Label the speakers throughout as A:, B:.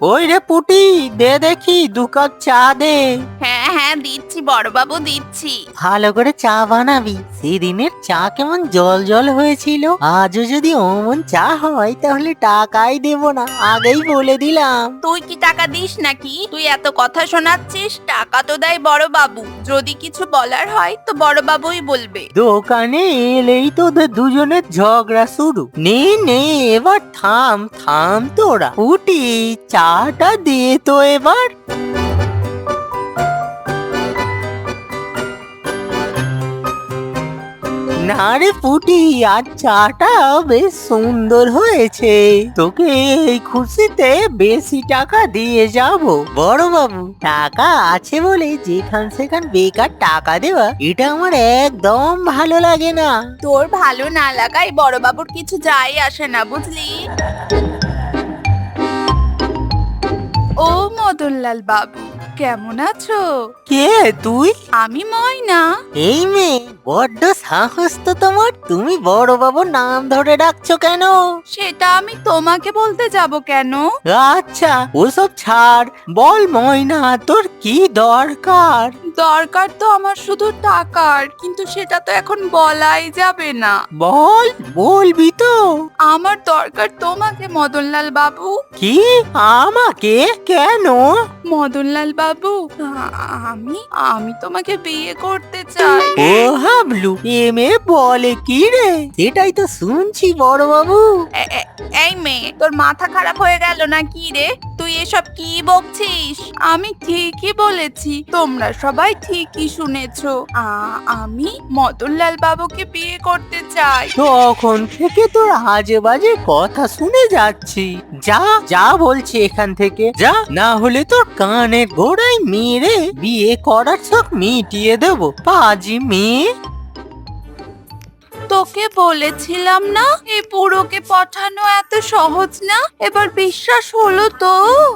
A: ওই রে পুটি দে দেখি দু কাপ চা দে।
B: হ্যাঁ হ্যাঁ দিচ্ছি বড়বাবু দিচ্ছি।
A: ভালো করে চা বানাবি। সেদিনের চা কেমন জল জল হয়েছিল? আজও যদি অমন চা হয় তাহলে টাকাই দেব না। আগেই বলে দিলাম।
B: তুই কি টাকা দিস নাকি? তুই এত কথা শোনাচ্ছিস টাকা তো দেয় বড়বাবু। যদি কিছু বলার হয় তো বড়বাবুই বলবে।
A: দোকানে এলেই তোদের দুজনের ঝগড়া শুরু। নে নে এবার থাম থাম তোরা। উটি চাটা দিয়ে তো এবার। না রে পুটি আর চাটা বেশ সুন্দর হয়েছে। তোকে এই খুশিতে বেশি টাকা দিয়ে যাব। বড় বাবু, টাকা আছে বলে যেখান সেখান বেকার টাকা দেওয়া, এটা আমার একদম ভালো লাগে না।
B: তোর ভালো না লাগাই বড় বাবুর কিছু যায় আসে না, বুঝলি? ও মদনলাল বাবু কেমন আছো?
A: কে তুই?
B: আমি ময়না।
A: এই মেয়ে। বড্ড সাহস তো তোমার। তুমি বড় বাবুর নাম ধরে ডাকছো কেন?
B: সেটা আমি তোমাকে বলতে যাব কেন?
A: আচ্ছা ওসব ছাড়। বল ময়না তোর কি দরকার?
B: দরকার তো আমার শুধু টাকার কিন্তু সেটা তো এখন বলাই যাবে না।
A: বল বলবি তো।
B: আমার দরকার তোমাকে মদনলাল বাবু।
A: কি? আমাকে? কেন?
B: মদনলাল বাবু আ- আমি আমি তোমাকে বিয়ে করতে চাই।
A: ও হাবলু এ মেয়ে বলে কি রে? এটাই তো শুনছি বড় বাবু
B: এই মেয়ে তোর মাথা খারাপ হয়ে গেল না কি রে? তুই এসব কি বকছিস? আমি ঠিকই বলেছি তোমরা সবাই ঠিকই শুনেছো। আ- আমি মদনলাল বাবুকে বিয়ে করতে চাই।
A: তখন থেকে তোর আজে বাজে কথা শুনে যাচ্ছি। যা যা বলছি এখান থেকে যা। না হলে তোর কানের গোড়ায় মেরে বিয়ে করার শখ মিটিয়ে দেবো। পাজি মেয়ে।
B: তোকে বলেছিলাম না? এই বুড়োকে পাঠানো এত সহজ না? এবার বিশ্বাস হলো তো?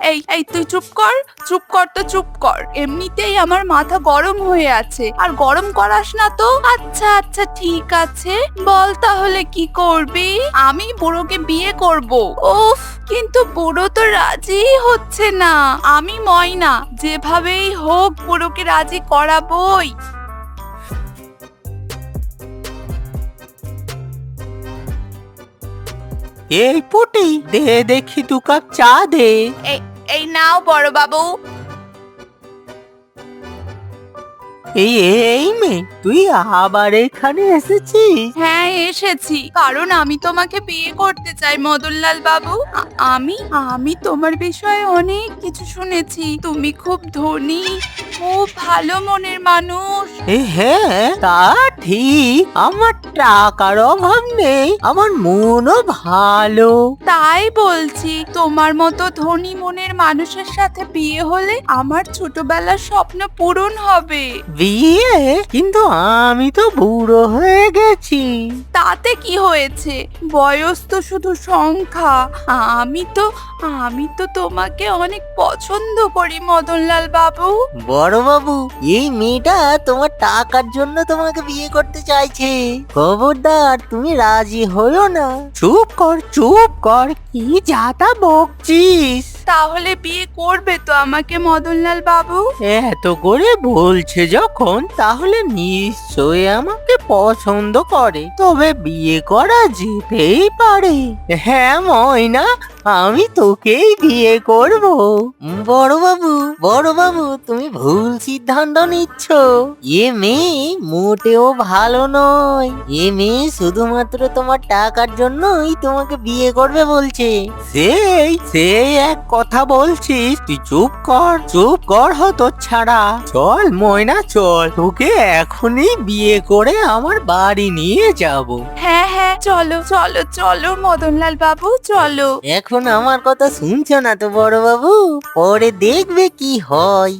B: এই এই তুই চুপ কর চুপ কর তো চুপ কর। এমনিতেই আমার মাথা গরম হয়ে আছে। আর গরম করাস না তো? আচ্ছা আচ্ছা ঠিক আছে। বল তাহলে কি করবি? আমি বুড়োকে বিয়ে করব। উফ, কিন্তু বুড়ো তো রাজি হচ্ছে না। আমি ময়না। যেভাবেই হোক বুড়োকে রাজি করাবই।
A: এই পুটি দে দেখি দু কাপ চা দে।
B: এই এই নাও বড় বাবু
A: এই এই মেয়ে তুই আবার এখানে এসেছিস?
B: হ্যাঁ এসেছি। কারণ আমি তোমাকে বিয়ে করতে চাই মদনলাল বাবু। আ- আমি আমি তোমার বিষয়ে অনেক কিছু শুনেছি। তুমি খুব ধনী খুব ভালো মনের মানুষ।
A: হ্যাঁ তা ঠিক। আমার টাকার অভাব নেই আমার মনও ভালো।
B: তাই বলছি তোমার মতো ধনী মনের মানুষের সাথে বিয়ে হলে আমার ছোটবেলার স্বপ্ন পূরণ হবে।
A: বিয়ে? কিন্তু আমি তো বুড়ো হয়ে গেছি।
B: তাতে কি হয়েছে? বয়স তো শুধু সংখ্যা। আমি তো আমি তো তোমাকে অনেক পছন্দ করি মদনলাল বাবু।
A: বড় বাবু এই মেয়েটা তোমার টাকার জন্য তোমাকে বিয়ে করতে চাইছে। খবরদার, তুমি রাজি হইও না। চুপ কর চুপ কর, কি যাতা বকছিস?
B: তাহলে বিয়ে করবে তো আমাকে মদনলাল বাবু?
A: এত করে বলছে যখন, তাহলে নিশ্চয়ই আমাকে পছন্দ করে। তবে বিয়ে করা যেতেই পারে। হ্যাঁ ময়না, আমি তোকেই বিয়ে করব। বড় বাবু বড় বাবু, তুমি ভুল সিদ্ধান্ত নিচ্ছ। এ মেয়ে মোটেও ভালো নয়। এ মেয়ে শুধুমাত্র তোমার টাকার জন্যই তোমাকে বিয়ে করবে বলছে। সেই সেই এক কথা বলছিস? তুই চুপ কর চুপ কর হতো ছাড়া। চল ময়না চল। তোকে এখনই বিয়ে করে আমার বাড়ি নিয়ে যাব।
B: হ্যাঁ হ্যাঁ চলো চলো চলো মদনলাল বাবু চলো।
A: এখন আমার কথা শুনছো না তো বড় বাবু পরে দেখবে কি হয়।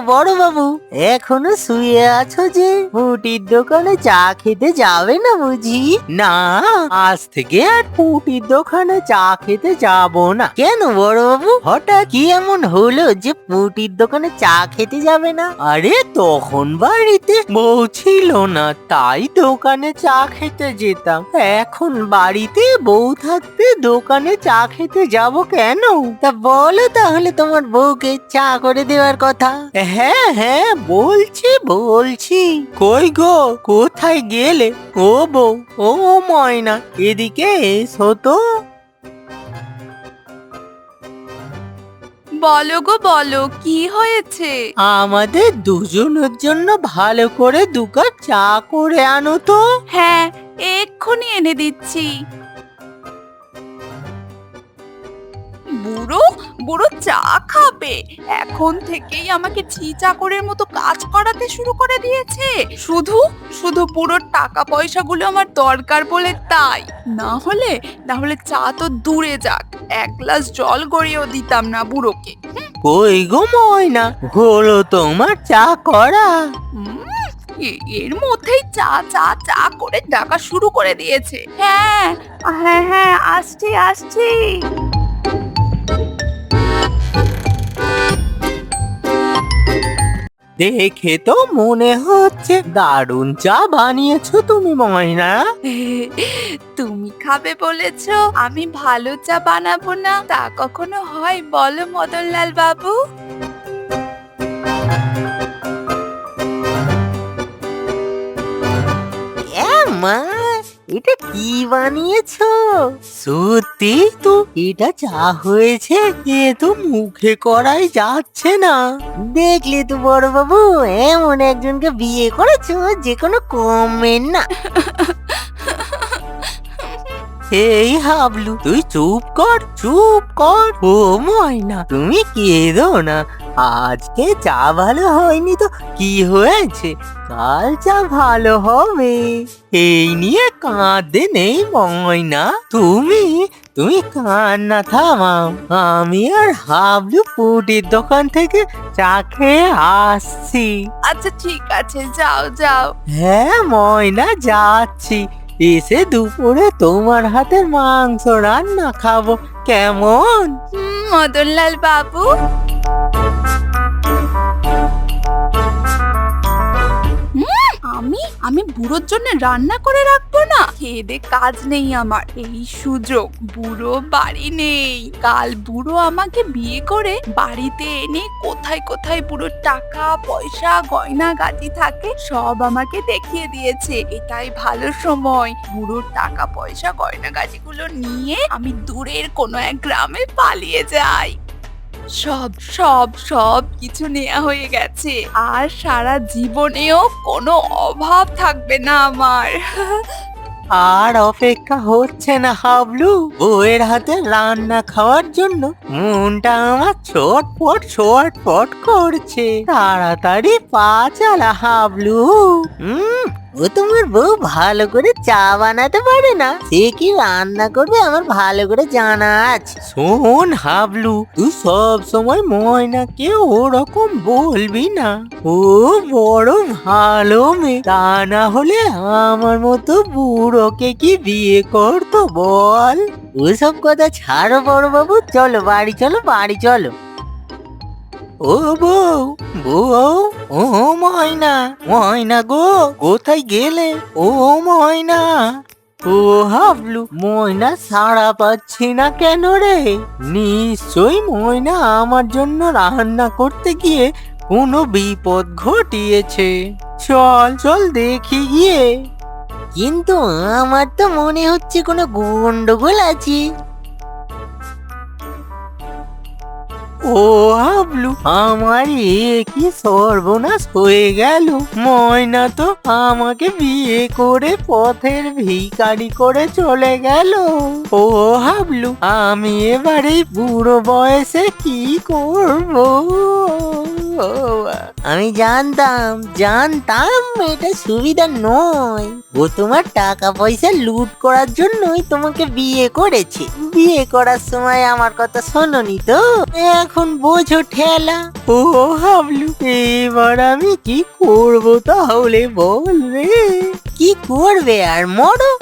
A: বড় বাবু এখনও শুয়ে আছো যে? পুটির দোকানে চা খেতে যাবে না বুঝি? না, আজ থেকে আর পুটির দোকানে চা খেতে যাব না। কেন বড় বাবু হঠাৎ কি এমন হলো যে পুটির দোকানে চা খেতে যাবে না? আরে, তখন বাড়িতে বউ ছিল না, তাই দোকানে চা খেতে যেতাম। এখন বাড়িতে বউ থাকতে দোকানে চা খেতে যাব কেন? তা বলো তাহলে তোমার বউকে চা করে দেওয়ার কথা। হ্যাঁ হ্যাঁ বলছি বলছি। কই গো কোথায় গেলে? ও বউ ও ময়না এদিকে এসো তো।
B: বলো গো বলো কি হয়েছে?
A: আমাদের দুজনের জন্য ভালো করে দু কাপ চা করে আনো তো।
B: হ্যাঁ এক্ষুনি এনে দিচ্ছি। বুড়ো বুড়ো চা খাবে। এখন থেকেই আমাকে ছি চাকরের মতো কাজ করাতে শুরু করে দিয়েছে। শুধু শুধু পুরো টাকা পয়সাগুলো আমার দরকার বলে তাই। না হলে না হলে চা তো দূরে যাক। এক গ্লাস জল গড়িয়েও দিতাম না বুড়োকে।
A: কই গো ময়না? হলো তোমার চা করা।
B: এর মধ্যেই চা চা চা করে ডাকা শুরু করে দিয়েছে। হ্যাঁ হ্যাঁ হ্যাঁ আসছি আসছি।
A: দেখে তো মনে হচ্ছে দারুণ চা বানিয়েছো তুমি ময়না।
B: তুমি খাবে বলেছ আমি ভালো চা বানাবো না তা কখনো হয় বলো মদনলাল বাবু?
A: মা এটা কি বানিয়েছ? বানিয়েছো সত্যি? তো এটা চা হয়েছে, এ তো মুখে করাই যাচ্ছে না। দেখলে তো বড় বাবু এমন একজনকে বিয়ে করেছ, যে কোনো কমেন না। এই হাবলু, তুই চুপ কর চুপ কর। ও ময়না, তুমি কেঁদো না। আজকে চা ভালো হয়নি তো কি হয়েছে? কাল চা ভালো হবে। এই নিয়ে কাঁদে নেই ময়না। তুমি তুমি কান্না থামাও। আমি আর হাবলু পুটির দোকান থেকে চা খেয়ে আসছি।
B: আচ্ছা ঠিক আছে যাও যাও।
A: হ্যাঁ ময়না যাচ্ছি। এসে দুপুরে তোমার হাতের মাংস রান্না খাব। কেমন?
B: মদনলাল বাবু। আমি বুড়োর জন্য রান্না করে রাখব না। খেয়ে কাজ নেই আমার। এই সুযোগ, বুড়ো বাড়ি নেই। কাল বুড়ো আমাকে বিয়ে করে বাড়িতে এনে কোথায় কোথায় বুড়োর টাকা, পয়সা, গয়না গাটি থাকে, সব আমাকে দেখিয়ে দিয়েছে। এটাই ভালো সময়। বুড়োর টাকা, পয়সা, গয়না গাটিগুলো নিয়ে আমি দূরের কোনো এক গ্রামে পালিয়ে যাই। সব সব সব কিছু নেওয়া হয়ে গেছে। আর সারা জীবনেও কোনো অভাব থাকবে না আমার।
A: আর অপেক্ষা হচ্ছে না হাবলু। বউয়ের হাতে রান্না খাওয়ার জন্য মনটা আমার ছটপট ছটপট করছে। তাড়াতাড়ি পা চালা হাবলু। হুম ও তোমার বউ ভালো করে চা বানাতে পারে না। সে কি রান্না করবে আমার ভালো করে জানা আছে। শোন হাবলু তুই সব সময় ময়নাকে ওরকম বলবি না। ও বড় ভালো মেয়ে তা না হলে আমার মতো বুড়োকে কি বিয়ে করতো বল? ওসব কথা ছাড়ো বড় বাবু চলো বাড়ি চলো বাড়ি চলো। ও বউ বউ ও ময়না ময়না গো, কোথায় গেলে? ও ময়না। ও হাবলু, ময়না সাড়া পাচ্ছি না কেন রে? নিশ্চয়ই ময়না আমার জন্য রান্না করতে গিয়ে কোনো বিপদ ঘটিয়েছে। চল চল দেখি গিয়ে। কিন্তু আমার তো মনে হচ্ছে কোনো গন্ডগোল আছে। ও আবলু, আমার এ সর্বনাশ হয়ে গেল। ময়না তো আমাকে বিয়ে করে পথের ভিকারি করে চলে গেল। ও হাবলু আমি এবারে বুড়ো বয়সে কি করব? আমি জানতাম জানতাম এটা সুবিধা নয়। ও তোমার টাকা পয়সা লুট করার জন্যই তোমাকে বিয়ে করেছে। বিয়ে করার সময় আমার কথা শোনোনি তো? এখন বোঝো ঠেলা। ও হাবলু, এবার আমি কি করব তাহলে বল রে? কি করবে আর মরো?